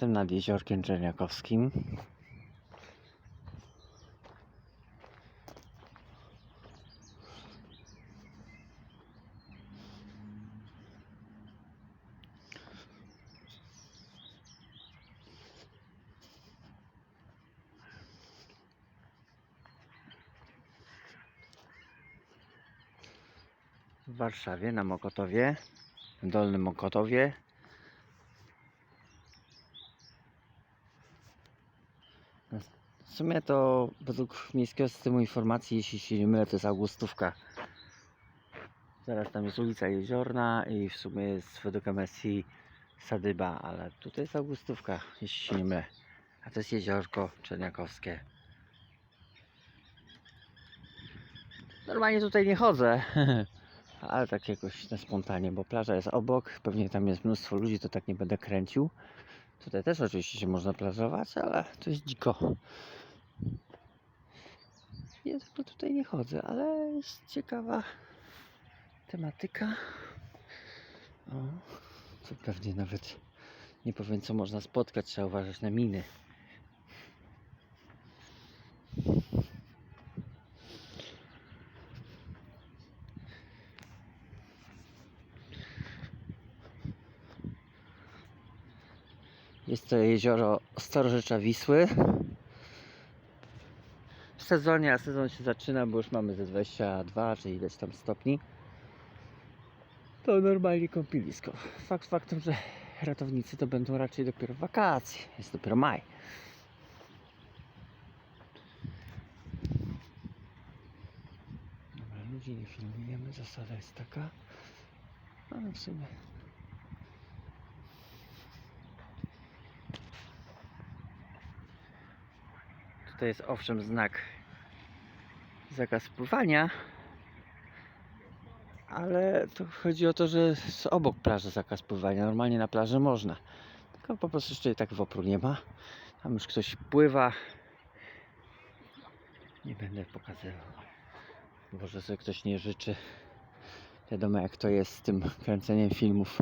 Jestem nad jeziorkiem Czerniakowskim. W Warszawie, na Mokotowie, w Dolnym Mokotowie. W sumie to według Miejskiego Systemu Informacji, jeśli się nie mylę, to jest Augustówka. Zaraz tam jest ulica Jeziorna i w sumie jest według MSI Sadyba, ale tutaj jest Augustówka, jeśli się nie mylę. A to jest Jeziorko Czerniakowskie. Normalnie tutaj nie chodzę, ale tak jakoś na spontanie, bo plaża jest obok, pewnie tam jest mnóstwo ludzi, to tak nie będę kręcił. Tutaj też oczywiście się można plażować, ale to jest dziko. Ja tylko tutaj nie chodzę, ale jest ciekawa tematyka. O, tu pewnie nawet nie powiem co można spotkać, trzeba uważać na miny. Jest to jezioro Starorzecza Wisły. W sezonie, a sezon się zaczyna, bo już mamy ze 22 czy ileś tam stopni. To normalnie kąpielisko. Fakt faktem, że ratownicy to będą raczej dopiero wakacje. Jest dopiero maj. Dobra, ludzi nie filmujemy. Zasada jest taka. Ale w sumie Tutaj jest owszem znak zakaz pływania, ale to chodzi o to, że jest obok plaży zakaz pływania. Normalnie na plaży można. Tylko po prostu jeszcze tak w opór nie ma. Tam już ktoś pływa. Nie będę pokazywał. Może sobie ktoś nie życzy. Wiadomo jak to jest z tym kręceniem filmów.